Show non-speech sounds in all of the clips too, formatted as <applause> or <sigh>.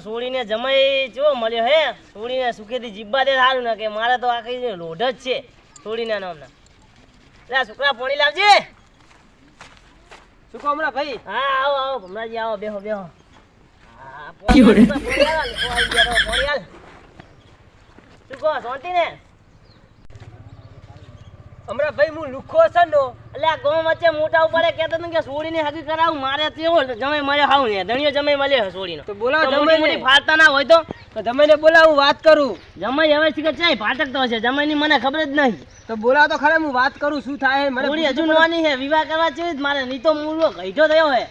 સોળીને જમાઈ જો મળ્યો હે? સોળીને સુખેથી જીબ્બા દે સારું ને કે મારે તો આખી લોઢ જ છે સોળીના નામના લે આ છોકરા પોણી લાવજે. શું કહો હમણાં ભાઈ? હા આવો આવો ભમરાજી આવો બેહો બેહો. હા, પોણી આલ, પોણી કહો શાંતિ ને હમણાં ભાઈ હું લુખો છે નો એટલે આ ગામ વચ્ચે મોટા ઉપર કહેતો હતો કે સોળીને હગી કરાવું મારે તેવો જમે મળે હાવ ને ધણીયો જમે મળે સોળીનો. તો બોલાવો તો મોટી જમાઈને. ફાળતા ના હોય તો? તો તમે બોલાવું વાત કરું. જમાઈ હવે શીખર ચાય ફાટક તો હશે જમાઈની મને ખબર જ નહીં. તો બોલાવ તો ખરે હું વાત કરું શું થાય છે. મને થોડી હજુ નવાની છે વિવાહ કરવા જેવી જ મારે નહીં તો મૂળો ઘઈઠો થયો હે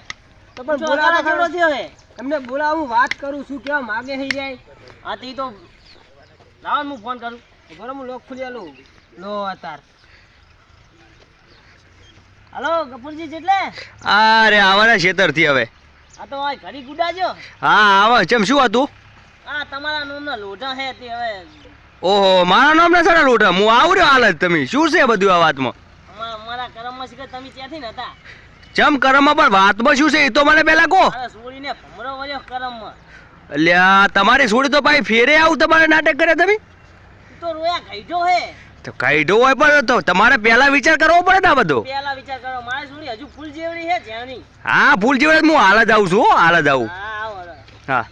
તો પણ બોલાવો જેવડો થયો હે તમને બોલાવું વાત કરું શું કેવા માગે થઈ જાય. હા તે તો લાવો હું ફોન કરું. બરાબર હું લોક ખુલી આલું. લો અતાર. હલો કપૂરજી જેટલે? અરે આવવાના ખેતરથી હવે. આ તો આ ઘડી ગુડાજો. હા આવા. ચમ શું હતું? આ તમારા નામના લોઢા હે તે હવે. ઓહો મારા નામ ના સારા લોટા હું આવું હાલ જ તમે. શું છે બધું આ વાતમાં? મારા કરમમાં શીખર તમે ત્યાંથી નતા? હતા ચમ કરમમાં પણ વાતમાં શું છે? એ તો મને પેલા કહો. સોળીને ભમરો વળ્યો કરમમાં. અલ્યા તમારી સોડી તો ભાઈ ફેરે આવું તમારે નાટક કરે તમે? તો રોયા ઘઈઠો હે. તો કાઢો હોય પણ તો તમારે પહેલા વિચાર કરવો પડે ને બધો. પહેલા વિચાર કરો મારે સોળી હજુ ફૂલ જેવડી છે જેની હા ફૂલ જેવડી હું હાલ જ આવું છું હાલ જ આવું. હા આવો હવે. હા.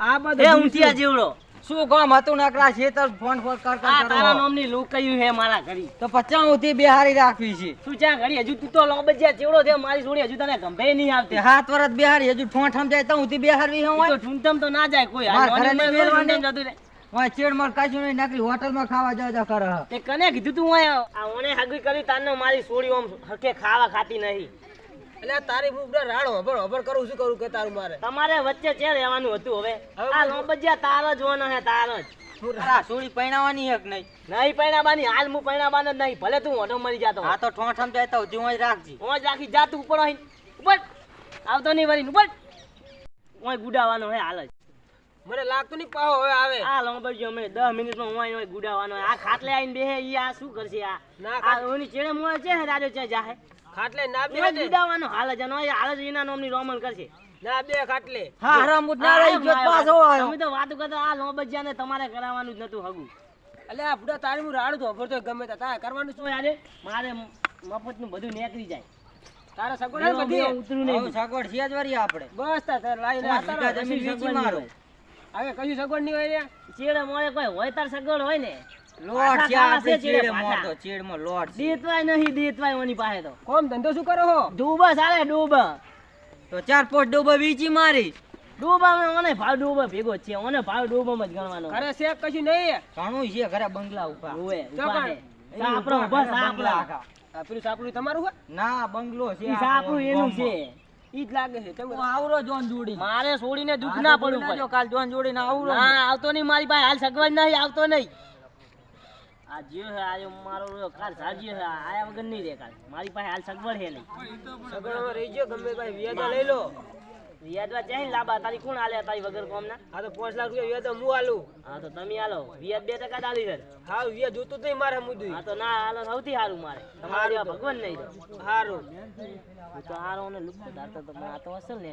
આ બધું ઊંધિયા જેવડો. શું કામ હતું નકરા ખેતર ફોન ફોન કર કર તારા નામની લોક કયું હે મારા ઘરી તો પચાસથી બિહારી રાખવી છે. તું ચા ઘડી? હજુ તું તો લોબજિયા જેવડો છે મારી જોડી હજુ તને ગંભે નહીં આવતી. હાથ વરત બિહારી હજુ ઠોઠમ જાય તો હું બિહારવી ઈ તો ઠૂંઠમ તો ના જાય કોઈ. માર આ ઘરે નોની મેલવાની. જતું હોય ચેડ માર કાચું નહીં હોટલ હોટલમાં ખાવા જાવ જાવ કરે તે કને કીધું તું ઓય આ ઓને હાગવી કરી તારનો મારી સોડી ઓમ હકે ખાવા ખાતી નહીં. એટલે તારી ભૂખડે રાડ હબળ હબળ કરું શું કરું કે તારું મારે? તમારે વચ્ચે ચે રહેવાનું હતું હવે. આ લોબજિયા તાર જ ઓનો હે તાર જ. સોડી પૈણાવાની હક નહીં. નહીં પૈણાબાની હાલ હું પૈણાબાન જ નહીં. ભલે તું ઓઢો મરી જાતો આ તો ઠોઠમ સમજાય તો હજુ જ રાખજી. ઓય રાખી જા તું ઉપર ઉપર આવતો નહીં વરી ઉપર ઓય ગુડાવાનો હે હાલ જ. મને લાગતું નહીં પાહો હવે આવે. આ લોબજિયો અમે 10 મિનિટમાં હું ઓય ગુડાવાનો. આ ખાટલે આઈને બેહે ઈ આ શું કરશે આ? આ ઓની ચેડે મોય છે રાજો છે જાહે. ખાટલે ના બેહે ગુડાવાનો હાલ જ અને હાલ જ એના નામની રોમન કરશે. ના બે ખાટલે. હા, હરામુદ ના રહી ના પાછો. આવ્યો. તમે તો વાત કરતા આ લોબજિયાને તમારે કરાવવાનું જ નતું હગું. એટલે આ બુડા તારી હું રાડ તો હબળ તો ગમે તા. તારે કરવાનું શું તો મારે મારે મફતનું બધું નીકળી જાય. તારા સગવડ બધી? ઉતરું નહીં. સગવડ છે જ આપણે. બસ તાર લાઈ લે આ તારા જમીન વેચી મારો. હવે કઈ સગવડ નહીં હોય ચેડે મોડે કોઈ હોય તાર સગવડ હોય ને? લોટ છે આપણે ચેડે. મોટો ચેડમાં લોટ દેતવાય નહીં દેતવાય ઓની પાસે તો. કોમ ધંધો શું કરો હો? ડૂબા સાલે ડૂબા. તો ચાર પોસ્ટ ડૂબા વીચી મારી. ડૂબા ઓને ભાવ ડૂબા ભેગો છે ઓને ભાવ ડૂબામાં જ ગણવાનો. ઘરે શેક કશું નહીં? ઘણું છે ઘરે બંગલા ઉપર. સાપરો ઊભા. પેલું સાપરું તમારું હોય ના બંગલો છે એનું છે. ઈ જ લાગે છે ચમ આવરો જોન જોડી. મારે છોડીને દુઃખ ના પડવું પડે. કાલ જોન જોડી ના આવરો. હા આવતો નહીં મારી પાસે હાલ સગવડ નહીં આવતો નહીં. આ મારો રહ્યો કાલ આયા વગર નહીં રે કાલ. મારી પાસે હાલ સગવડ છે નહીં. સગવડમાં રહી ગયો ગમે ભાઈ વ્યાજા લઈ લો. વ્યાજવા ચાહી લાબા તારી કોણ આલે તારી વગર કોમના? આ તો પાંચ લાખ રૂપિયા વ્યાજ હું આલું હા તો તમે આલો વ્યાજ બે ટકા દાલી છે હા વ્યાજ જોતું નહીં મારે મુદ્દું હા તો ના હાલો સૌથી સારું મારે. તમારા જેવા ભગવાન નહીં સારું હું તો હારો ને લુકતો દાતા તો આ તો અસલ ને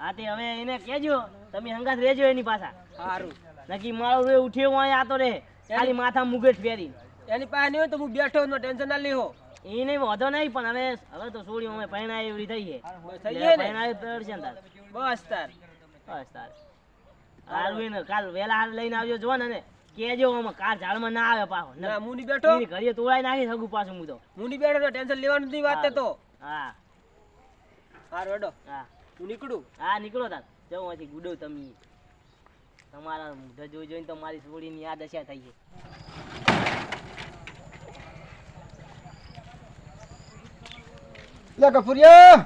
હા તે હવે એને કહેજો તમે હંગાત રહેજો એની પાછા. સારું નક્કી મારો રે ઉઠ્યો હોય આ તો રે. ખાલી માથા મુગટ ફેરી એની પાસે નહીં હોય તો હું બેઠો નો ટેન્શન ના લેવો એ નહીં વાંધો નહીં પણ હવે હવે તો છોડી અમે પહેણા એવી થઈ છે પહેણા પડશે તાર બસ તાર. બસ તાર. હારું કાલ વેલા હાલ લઈને આવજો જો ને કેજો આમાં કાર ઝાડમાં ના આવે પાછો. ના હું નહીં બેઠો. ઘડીએ તોડાઈ નાખી શકું પાછું હું તો. હું નહીં બેઠો તો ટેન્શન લેવાનું નથી વાત તો. હા. સારું હેડો. હા. હું નીકળું? હા નીકળો તાર. જવું અહીંથી ગુડો તમે. તમારા મોઢા જોઈ જોઈને તો મારી છોડીની આ દશા થઈ છે. લે કપૂરિયા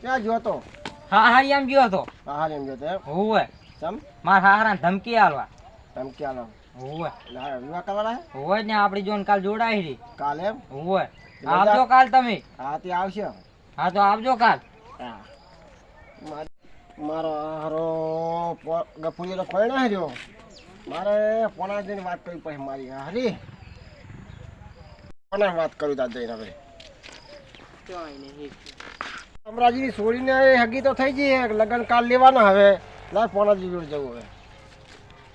ક્યાં ગયો તો હા હા એમ ગયો તો બહાર એમ ગયો તો હોવે. ચમ? માર હારા ધમકી આલવા. ધમકી લો હોવે. લા વિવાહ કરવાના હોવે ને આપડી જોન કાલ જોડાઈ રહી કાલે એમ? હોવે. આવજો કાલ તમે. હા તે આવશે. હા તો આવજો કાલ. હા. માર- મારો હારો ગપુરિયો તો પરણા રહ્યો મારે પોણા જઈને વાત કરવી પછી મારી હરી. કોને વાત કરું દાદા જઈને હવે? અમરાજીની છોડીને હગી તો થઈ ગઈ લગ્ન કાલ લેવાના હવે. ના પોનાજી જોડે જવું હવે.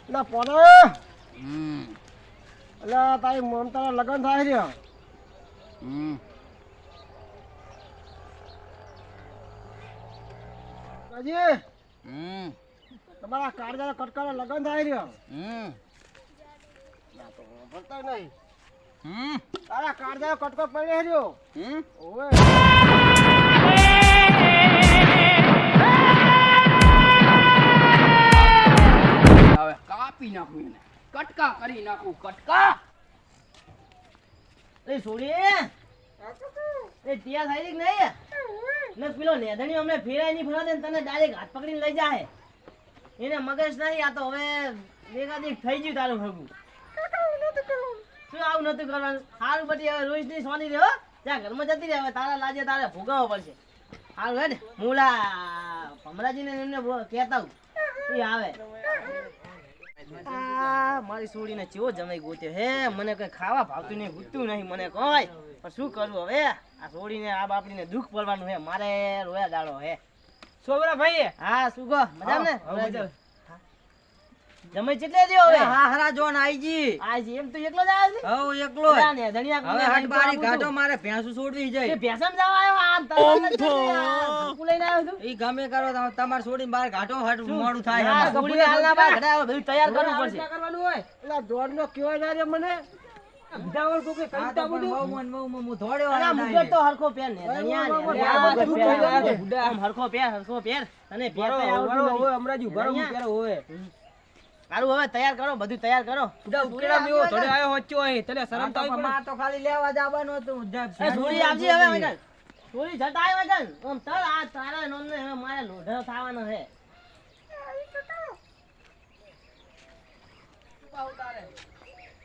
લા પોના એટલે તારી મમતા લગ્ન થાય છે. રાજી તમારા કાળજા કટકાના લગ્ન થાય છે. ના ભરતા નહીં તારા કાળજા કટકો પડે ઓવે. હવે કાપી નાખું એને. કટકા કરી નાખું કટકા. એ છોડી એ ત્યાં થાય કે નહીં? ને પેલો નેધણી અમને ફેરાય નહીં ફરા દે તને ડાયરેક્ટ હાથ પકડીને લઈ જાય. એને મગજ નહીં આ તો હવે એકાદીક થઈ ગયું તારું ભગું. શું આવું નતું કરવાનું? સારું બધી હવે રોહિતની સોની રે હો. ત્યાં ઘરમાં જતી રહે હવે તારા લાજે તારે ભોગવવો પડશે. સારું હેડ. મુલા ભમરાજીને એમને બો- કહેતા હું. એ આવે. મારી મારી છોડીને ચેવો જમાઈ ગોત્યો. હે મને કઈ ખાવા ભાવતું નહીં ગુતું નહીં મને કોઈ. પણ શું કરું હવે? આ સોડી ને આ બાપડીને દુઃખ પડવાનું હે મારે રોયા દાડો હે છોકરા ભાઈ હા શું કહો? મજા ને? હા, હા. જમાઈ ચેટલે દ્યો હવે? હા હરા જોન આઈજી. આઈજી એમ તો એકલો જ આવ્યો છે હવ એકલો જ. ને ધણિયા હવે કોને હટ બારી આવું મારે ભેંસુ છોડવી તે જાય ભેંસમ જવા આવ્યો? આમ જ જતી લઈને આવ્યો છું ઈ ગમે કરો તમાર છોડીને બહાર ગાંઠો હટ મોડું થાય હા, કપડી હાલના બહાર ઘડાયો, બધું તૈયાર કરવું પડશે. એટલે દોડનો કહેવાય ના રે મને. હા, તો પણ બહુ મન, બહુ મન, હું દોડ્યો અલા, આયા મુગટ તો હરખો પહેર ને ધણિયા ને, બરાબર, ધણિયા બરાબર, બધું બરાબર, પહેર. બરાબર. આમ હરખો પહેર હરખો પહેર અને પહેર સારું હવે તૈયાર કરો બધું તૈયાર કરો હા, તો પણ માં તો ખાલી લેવા જવાનું હતું. જા, એ હવે વગર. છોડી જટ આય વગર. ઓમ તળ આ તારા નોમને હવે મારે લોઢો થવાનો છે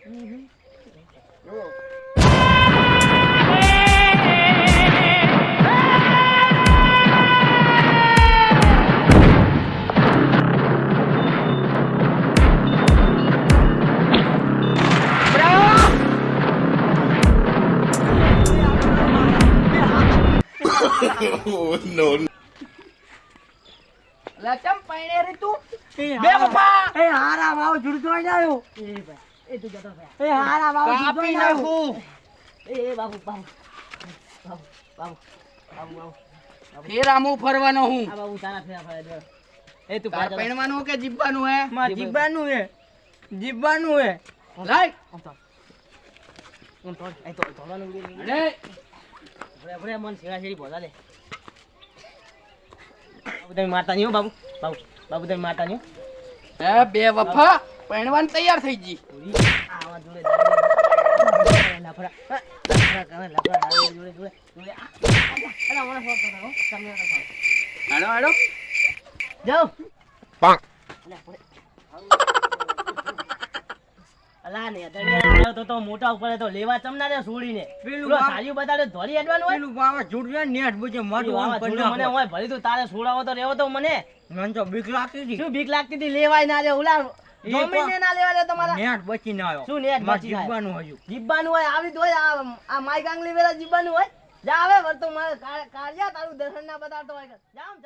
જો <laughs> લચમ પૈણે રે તું. બે પપ્પા. એ હારા માવ જુડતો આઈ આવ્યો એ ભાઈ એ તું જતો ભાઈ. એ હારા માવ કાપી નાખું. એ એ બાબુ બાબુ. બાબુ બાબુ બાબુ બાબુ. ફેરા ફરવાનો હું? આ બાબુ તારા ફેરા ફરે એ તું તાર પૈણવાનું કે જીબ્બાનું હે? માં જીબ્બાનું હે. જીબ્બાનું હે. લાય આમ તો આમ તો એ તો ધોવાનું ઉડી અરે. ભરે ભરે મન છેડી બોલા દે બાબુ તમે માતા નહીં બાબુ બાબુ બાબુ તમે માતા નહીં હો. બે વફા પહેણવાન તૈયાર થઈ જી આવા જોડે લફડા લફડા કરે લફડા જોડે જોડે જોડે અલા, મને ફોન કરતા હો, તમે. હાલો હાલો જાઓ પાંક. અલા, ને દરિયા તો તો મોટા ઉપર તો લેવા ચમના દે છોડીને. પેલું પેલો બતાડે ધોળી હેડવાનું હોય? પેલું બાવા જુડવે નેટ બુજે મોટું આમ મને હોય. ભરી તું તારે છોડાવો તો રહેવો તો મને. મને તો બીક લાગતી હતી. શું બીક લાગતી હતી? લેવાય ના રે એ ના લેવા દે તમારા. નેટ બચી ના આવ્યો. શું નેટ બચી ના આવ્યો? જીવવાનું હોય આવી હોય આ આ માઈક આંગલી વેલા જીબવાનું હોય. જા આવે વર્તો મારે કાર્યા તારું દર્શન ના બતાવતો હોય. જામ